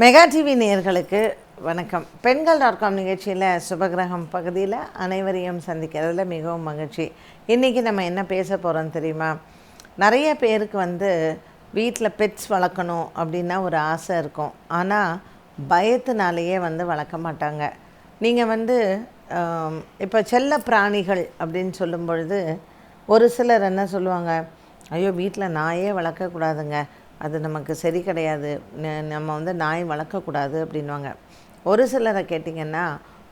Mega TV நேயர்களுக்கு வணக்கம். பெண்கள் டாட் காம் நிகழ்ச்சியில் சுபகிரகம் பகுதியில் அனைவரையும் சந்திக்கிறதுல மிகவும் மகிழ்ச்சி. இன்றைக்கி நம்ம என்ன பேச போகிறோம் தெரியுமா? நிறைய பேருக்கு வந்து வீட்டில் பெட்ஸ் வளர்க்கணும் அப்படின்னா ஒரு ஆசை இருக்கும். ஆனால் பயத்தினாலேயே வந்து வளர்க்க மாட்டாங்க. நீங்கள் வந்து இப்போ செல்ல பிராணிகள் அப்படின்னு சொல்லும் பொழுது ஒரு சிலர் என்ன சொல்லுவாங்க ஐயோ வீட்டில் நாயே வளர்க்கக்கூடாதுங்க அது நமக்கு சரி கிடையாது. நம்ம வந்து நாய் வளர்க்கக்கூடாது அப்படின்வாங்க ஒரு சிலரை கேட்டிங்கன்னா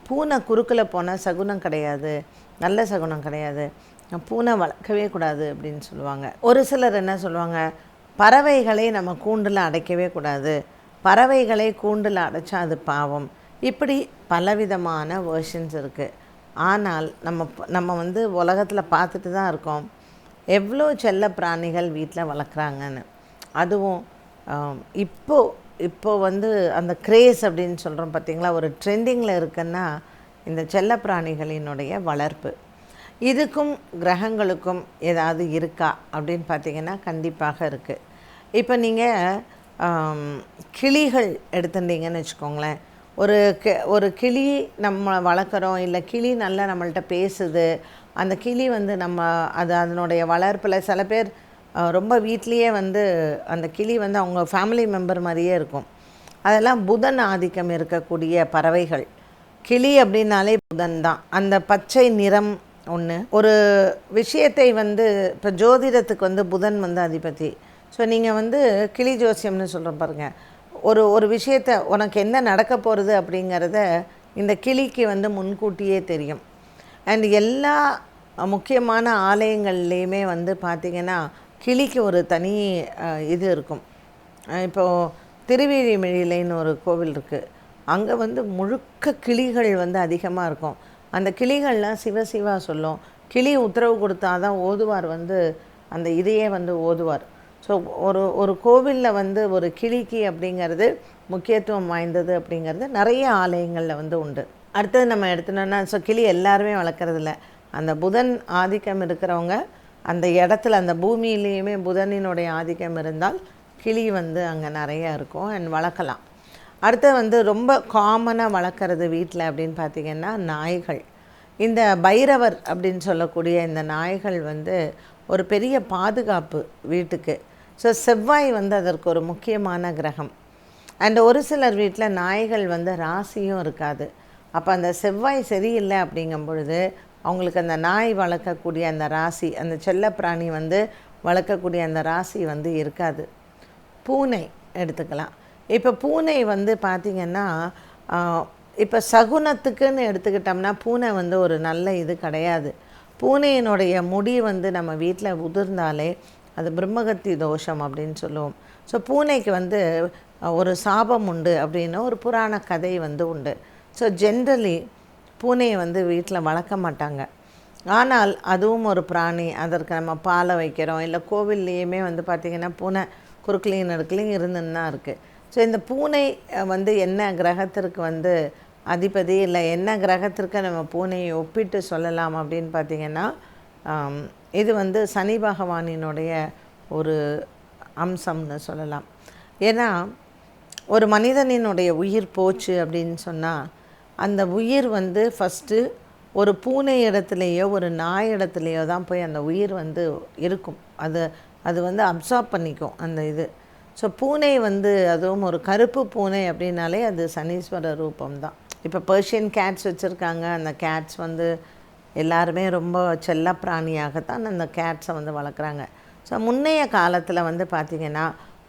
பூனை குறுக்கில் போனால் சகுனம் கிடையாது நல்ல சகுனம் கிடையாது. பூனை வளர்க்கவே கூடாது அப்படின்னு சொல்லுவாங்க. ஒரு சிலர் என்ன சொல்லுவாங்க? பறவைகளை நம்ம கூண்டில் அடைக்கவே கூடாது. பறவைகளை கூண்டில் அடைச்சா அது பாவம். இப்படி பலவிதமான வேர்ஷன்ஸ் இருக்குது ஆனால் நம்ம நம்ம வந்து உலகத்தில் பார்த்துட்டு தான் இருக்கோம். எவ்வளோ செல்ல பிராணிகள் வீட்டில் வளர்க்குறாங்கன்னு. அதுவும் இப்போது இப்போ வந்து அந்த கிரேஸ் அப்படின்னு சொல்கிறோம் பார்த்தீங்களா ஒரு ட்ரெண்டிங்கில் இருக்குன்னா இந்த செல்லப்பிராணிகளினுடைய வளர்ப்பு. இதுக்கும் கிரகங்களுக்கும் ஏதாவது இருக்கா அப்படின்னு பார்த்தீங்கன்னா கண்டிப்பாக இருக்குது இப்போ நீங்கள் கிளிகள் எடுத்துட்டீங்கன்னு வச்சுக்கோங்களேன். ஒரு கி ஒரு கிளி நம்ம வளர்க்குறோம் இல்லை கிளி நல்லா நம்மள்ட்ட பேசுது அந்த கிளி வந்து நம்ம அது அதனுடைய வளர்ப்பில் சில பேர் ரொம்ப வீட்லேயே வந்து அந்த கிளி வந்து அவங்க ஃபேமிலி மெம்பர் மாதிரியே இருக்கும். அதெல்லாம் புதன் ஆதிக்கம் இருக்கக்கூடிய பறவைகள். கிளி அப்படின்னாலே புதன் தான். அந்த பச்சை நிறம் ஒன்று ஒரு விஷயத்தை வந்து இப்போ ஜோதிடத்துக்கு வந்து புதன் வந்து அதிபதி. ஸோ நீங்கள் வந்து கிளி ஜோசியம்னு சொல்கிறோம் பாருங்கள் ஒரு ஒரு விஷயத்தை உனக்கு என்ன நடக்க போகிறது அப்படிங்கிறத இந்த கிளிக்கு வந்து முன்கூட்டியே தெரியும். அண்ட் எல்லா முக்கியமான ஆலயங்கள்லேயுமே வந்து பார்த்திங்கன்னா கிளிக்கு ஒரு தனி இது இருக்கும். இப்போது திருவேழிமிழிலைன்னு ஒரு கோவில் இருக்குது அங்கே வந்து முழுக்க கிளிகள் வந்து அதிகமாக இருக்கும். அந்த கிளிகள்லாம் சிவ சிவா சொல்லும். கிளி உத்தரவு கொடுத்தா தான் ஓதுவார் வந்து அந்த இதையே வந்து ஓதுவார். ஸோ ஒரு ஒரு கோவிலில் வந்து ஒரு கிளிக்கு அப்படிங்கிறது முக்கியத்துவம் வாய்ந்தது அப்படிங்கிறது நிறைய ஆலயங்களில் வந்து உண்டு. அடுத்தது நம்ம எடுத்துனோன்னா ஸோ கிளி எல்லாருமே வளர்க்குறதில்ல. அந்த புதன் ஆதிக்கம் இருக்கிறவங்க அந்த இடத்துல அந்த பூமியிலேயுமே புதனினுடைய ஆதிக்கம் இருந்தால் கிளி வந்து அங்கே நிறையா இருக்கும் அண்ட் வளர்க்கலாம். அடுத்து வந்து ரொம்ப காமனாக வளர்க்குறது வீட்டில் அப்படின்னு பார்த்தீங்கன்னா நாய்கள். இந்த பைரவர் அப்படின்னு சொல்லக்கூடிய இந்த நாய்கள் வந்து ஒரு பெரிய பாதுகாப்பு வீட்டுக்கு. ஸோ செவ்வாய் வந்து அதற்கு ஒரு முக்கியமான கிரகம். அண்ட் ஒரு சிலர் வீட்டில் நாய்கள் வந்து ராசியும் இருக்காது. அப்போ அந்த செவ்வாய் சரியில்லை அப்படிங்கும் பொழுது அவங்களுக்கு அந்த நாய் வளர்க்கக்கூடிய அந்த ராசி அந்த செல்லப்பிராணி வந்து வளர்க்கக்கூடிய அந்த ராசி வந்து இருக்காது. பூனை எடுத்துக்கலாம். இப்போ பூனை வந்து பார்த்திங்கன்னா இப்போ சகுனத்துக்குன்னு எடுத்துக்கிட்டோம்னா பூனை வந்து ஒரு நல்ல இது கிடையாது. பூனையினுடைய முடி வந்து நம்ம வீட்டில் உதிர்ந்தாலே அது பிரம்மகத்தி தோஷம் அப்படின்னு சொல்லுவோம். ஸோ பூனைக்கு வந்து ஒரு சாபம் உண்டு அப்படின்னு ஒரு புராண கதை வந்து உண்டு. ஸோ ஜென்ரலி பூனையை வந்து வீட்டில் வளர்க்க மாட்டாங்க. ஆனால் அதுவும் ஒரு பிராணி. அதற்கு நம்ம பாலை வைக்கிறோம். இல்லை கோவில்லையுமே வந்து பார்த்திங்கன்னா பூனை குறுக்கலையும் நடுக்கலையும் இருந்துன்னு தான் இருக்குது ஸோ இந்த பூனை வந்து என்ன கிரகத்திற்கு வந்து அதிபதி? இல்லை என்ன கிரகத்திற்கு நம்ம பூனையை ஒப்பிட்டு சொல்லலாம் அப்படின்னு பார்த்திங்கன்னா இது வந்து சனி பகவானினுடைய ஒரு அம்சம்னு சொல்லலாம். ஏன்னா ஒரு மனிதனினுடைய உயிர் போச்சு அப்படின்னு சொன்னால் அந்த உயிர் வந்து ஃபஸ்ட்டு ஒரு பூனை இடத்துலையோ ஒரு நாய் இடத்துலையோ தான் போய் அந்த உயிர் வந்து இருக்கும். அது அது வந்து அப்சார்ப் பண்ணிக்கும் அந்த இது. ஸோ பூனை வந்து அதுவும் ஒரு கருப்பு பூனை அப்படின்னாலே அது சனீஸ்வர ரூபம் தான். இப்போ பர்ஷியன் கேட்ஸ் வச்சுருக்காங்க. அந்த கேட்ஸ் வந்து எல்லாருமே ரொம்ப செல்ல பிராணியாகத்தான் அந்த கேட்ஸை வந்து வளர்க்குறாங்க. ஸோ முன்னைய காலத்தில் வந்து பார்த்திங்கன்னா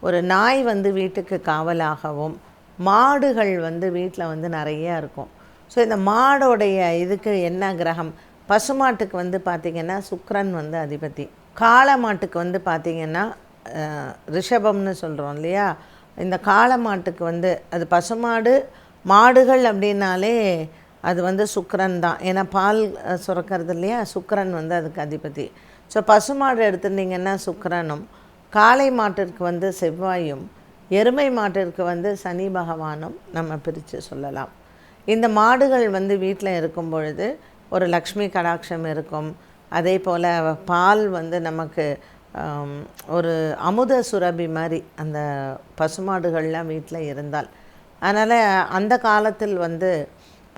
ஒரு நாய் வந்து வீட்டுக்கு காவலாகவும் மாடுகள் வந்து வீட்டில் வந்து நிறைய இருக்கும். ஸோ இந்த மாடோடைய இதுக்கு என்ன கிரகம்? பசுமாட்டுக்கு வந்து பார்த்திங்கன்னா சுக்ரன் வந்து அதிபதி. காளை மாட்டுக்கு வந்து பார்த்திங்கன்னா ரிஷபம்னு சொல்கிறோம் இல்லையா? இந்த காளை மாட்டுக்கு வந்து அது பசுமாடு மாடுகள் அப்படின்னாலே அது வந்து சுக்கிரன் தான். ஏன்னா பால் சுரக்கிறது இல்லையா? சுக்கரன் வந்து அதுக்கு அதிபதி. ஸோ பசுமாடு எடுத்துட்டிங்கன்னா சுக்கரனும். காளை மாட்டிற்கு வந்து செவ்வாயும். எருமை மாட்டிற்கு வந்து சனி பகவானும் நம்ம பிரித்து சொல்லலாம். இந்த மாடுகள் வந்து வீட்டில் இருக்கும் பொழுது ஒரு லக்ஷ்மி கடாட்சம் இருக்கும். அதே போல் பால் வந்து நமக்கு ஒரு அமுத சுரபி மாதிரி அந்த பசுமாடுகள்லாம் வீட்டில் இருந்தால். அதனால் அந்த காலத்தில் வந்து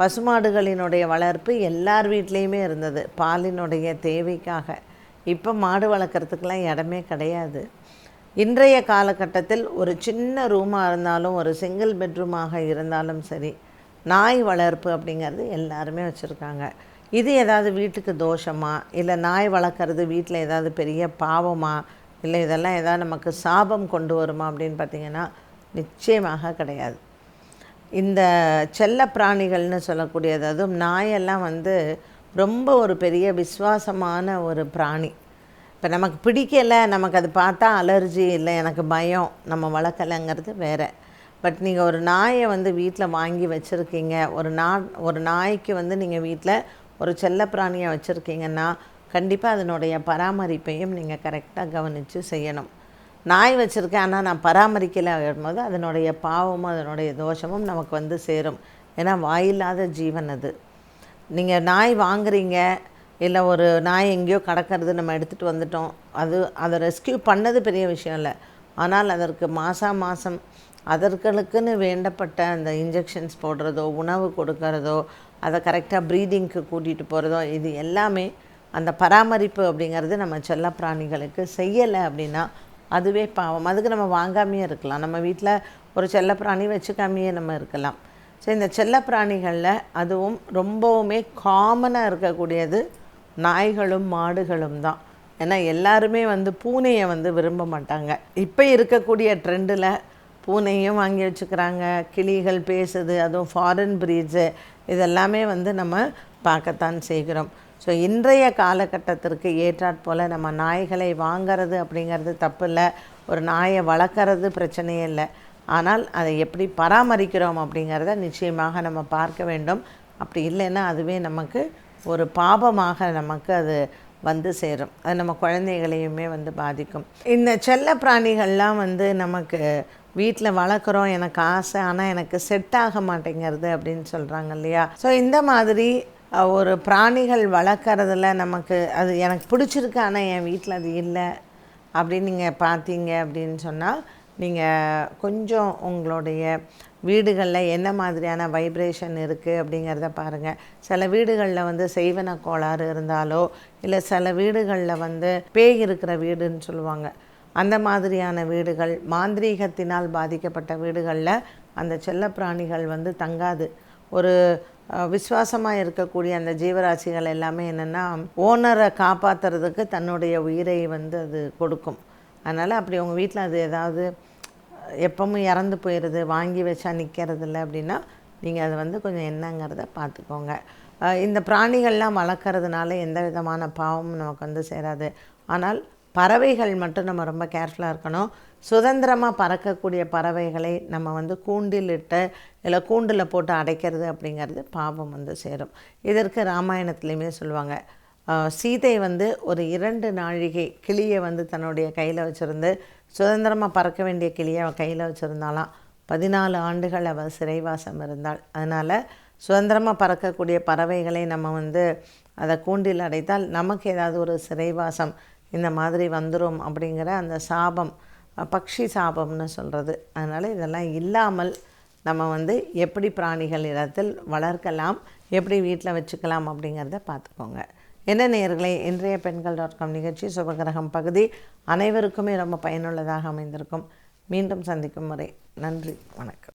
பசுமாடுகளினுடைய வளர்ப்பு எல்லார் வீட்லேயுமே இருந்தது. பாலினுடைய தேவைக்காக. இப்போ மாடு வளர்க்குறதுக்கெலாம் இடமே கிடையாது. இன்றைய காலகட்டத்தில் ஒரு சின்ன ரூமாக இருந்தாலும் ஒரு சிங்கிள் பெட்ரூமாக இருந்தாலும் சரி நாய் வளர்ப்பு அப்படிங்கிறது எல்லாருமே வச்சுருக்காங்க. இது ஏதாவது வீட்டுக்கு தோஷமா? இல்லை நாய் வளர்க்குறது வீட்டில் ஏதாவது பெரிய பாவமா? இல்லை இதெல்லாம் ஏதாவது நமக்கு சாபம் கொண்டு வருமா அப்படின்னு பார்த்திங்கன்னா நிச்சயமாக கிடையாது. இந்த செல்ல பிராணிகள்னு சொல்லக்கூடியது அதுவும் நாயெல்லாம் வந்து ரொம்ப ஒரு பெரிய விசுவாசமான ஒரு பிராணி. இப்போ நமக்கு பிடிக்கலை நமக்கு அது பார்த்தா அலர்ஜி இல்லை எனக்கு பயம் நம்ம வளர்க்கலைங்கிறது வேறு. பட் நீங்கள் ஒரு நாயை வந்து வீட்டில் வாங்கி வச்சுருக்கீங்க ஒரு நா ஒரு நாய்க்கு வந்து நீங்கள் வீட்டில் ஒரு செல்ல பிராணியை வச்சுருக்கீங்கன்னா கண்டிப்பாக அதனுடைய பராமரிப்பையும் நீங்கள் கரெக்டாக கவனித்து செய்யணும். நாய் வச்சுருக்கேன் ஆனால் நான் பராமரிக்கலை போது அதனுடைய பாவமும் அதனுடைய தோஷமும் நமக்கு வந்து சேரும். ஏன்னா வாயில்லாத ஜீவன் அது. நீங்கள் நாய் வாங்குறீங்க இல்லை ஒரு நாய் எங்கேயோ கடக்கிறது நம்ம எடுத்துகிட்டு வந்துட்டோம் அது அதை ரெஸ்கியூ பண்ணது பெரிய விஷயம் இல்லை. ஆனால் அதற்கு மாதம் மாதம் அதற்களுக்குன்னு வேண்டப்பட்ட அந்த இன்ஜெக்ஷன்ஸ் போடுறதோ உணவு கொடுக்கறதோ அதை கரெக்டாக ப்ரீதிங்க்கு கூட்டிகிட்டு போகிறதோ இது எல்லாமே அந்த பராமரிப்பு அப்படிங்கிறது நம்ம செல்ல பிராணிகளுக்கு செய்யலை அப்படின்னா அதுவே பாவம். அதுக்கு நம்ம வாங்காமையே இருக்கலாம். நம்ம வீட்டில் ஒரு செல்லப்பிராணி வச்சுக்காமையே நம்ம இருக்கலாம். ஸோ இந்த செல்லப்பிராணிகளில் அதுவும் ரொம்பவுமே காமனாக இருக்கக்கூடியது நாய்களும் மாடுகளும் தான். ஏன்னா எல்லாருமே வந்து பூனையை வந்து விரும்ப மாட்டாங்க. இப்போ இருக்கக்கூடிய ட்ரெண்டில் பூனையும் வாங்கி வச்சுக்கிறாங்க. கிளிகள் பேசுது அதுவும் ஃபாரின் பிரீட்ஸு இதெல்லாமே வந்து நம்ம பார்க்கத்தான் செய்கிறோம். ஸோ இன்றைய காலகட்டத்திற்கு ஏற்றாற் போல் நம்ம நாய்களை வாங்கிறது அப்படிங்கிறது தப்பு இல்லை ஒரு நாயை வளர்க்குறது பிரச்சனையே இல்லை. ஆனால் அதை எப்படி பராமரிக்கிறோம் அப்படிங்கிறத நிச்சயமாக நம்ம பார்க்க வேண்டும். அப்படி இல்லைன்னா அதுவே நமக்கு ஒரு பாபமாக நமக்கு அது வந்து சேரும். அது நம்ம குழந்தைகளையுமே வந்து பாதிக்கும். இந்த செல்ல பிராணிகள்லாம் வந்து நமக்கு வீட்டில் வளர்க்குறோம் எனக்கு ஆசை ஆனால் எனக்கு செட் ஆக மாட்டேங்கிறது அப்படின்னு சொல்கிறாங்க இல்லையா? ஸோ இந்த மாதிரி ஒரு பிராணிகள் வளர்க்குறதுல நமக்கு அது எனக்கு பிடிச்சிருக்கு ஆனால் என் வீட்டில் அது இல்லை அப்படின்னு நீங்கள் பார்த்தீங்க அப்படின்னு சொன்னால் நீங்கள் கொஞ்சம் உங்களுடைய வீடுகளில் என்ன மாதிரியான வைப்ரேஷன் இருக்குது அப்படிங்கிறத பாருங்கள் சில வீடுகளில் வந்து செய்வன கோளாறு இருந்தாலோ இல்லை சில வீடுகளில் வந்து பேய் இருக்கிற வீடுன்னு சொல்லுவாங்க. அந்த மாதிரியான வீடுகள் மாந்திரீகத்தினால் பாதிக்கப்பட்ட வீடுகளில் அந்த செல்லப்பிராணிகள் வந்து தங்காது. ஒரு விசுவாசமாக இருக்கக்கூடிய அந்த ஜீவராசிகள் எல்லாமே என்னென்னா ஓனரை காப்பாற்றுறதுக்கு தன்னுடைய உயிரை வந்து அது கொடுக்கும். அதனால் அப்படி உங்கள் வீட்டில் அது ஏதாவது எப்பவும் இறந்து போயிடுது வாங்கி வச்சா நிற்கிறது இல்லை அப்படின்னா நீங்கள் அதை வந்து கொஞ்சம் என்னங்கிறத பார்த்துக்கோங்க இந்த பிராணிகள்லாம் வளர்க்குறதுனால எந்த விதமான பாவமும் நமக்கு வந்து சேராது. ஆனால் பறவைகள் மட்டும் நம்ம ரொம்ப கேர்ஃபுல்லாக இருக்கணும். சுதந்திரமாக பறக்கக்கூடிய பறவைகளை நம்ம வந்து கூண்டில் இட்டு இல்லை கூண்டில் போட்டு அடைக்கிறது அப்படிங்கிறது பாவம் வந்து சேரும். இதற்கு ராமாயணத்துலேயுமே சொல்லுவாங்க. சீதை வந்து ஒரு இரண்டு நாழிகை கிளியை வந்து தன்னுடைய கையில் வச்சுருந்து சுதந்திரமாக பறக்க வேண்டிய கிளியை அவள் கையில் வச்சுருந்தாலாம் பதினாலு ஆண்டுகள் அவள் சிறைவாசம் இருந்தாள். அதனால் சுதந்திரமாக பறக்கக்கூடிய பறவைகளை நம்ம வந்து அதை கூண்டில் அடைத்தால் நமக்கு ஏதாவது ஒரு சிறைவாசம் இந்த மாதிரி வந்துடும் அப்படிங்கிற அந்த சாபம் பக்ஷி சாபம்னு சொல்கிறது அதனால் இதெல்லாம் இல்லாமல் நம்ம வந்து எப்படி பிராணிகள் இடத்தில் வளர்க்கலாம் எப்படி வீட்டில் வச்சுக்கலாம் அப்படிங்கிறத பார்த்துக்கோங்க. என்ன நேர்களை இன்றைய பெண்கள் டாட் காம் நிகழ்ச்சி சுபகிரகம் பகுதி அனைவருக்குமே ரொம்ப பயனுள்ளதாக அமைந்திருக்கும். மீண்டும் சந்திக்கும் முறை. நன்றி வணக்கம்.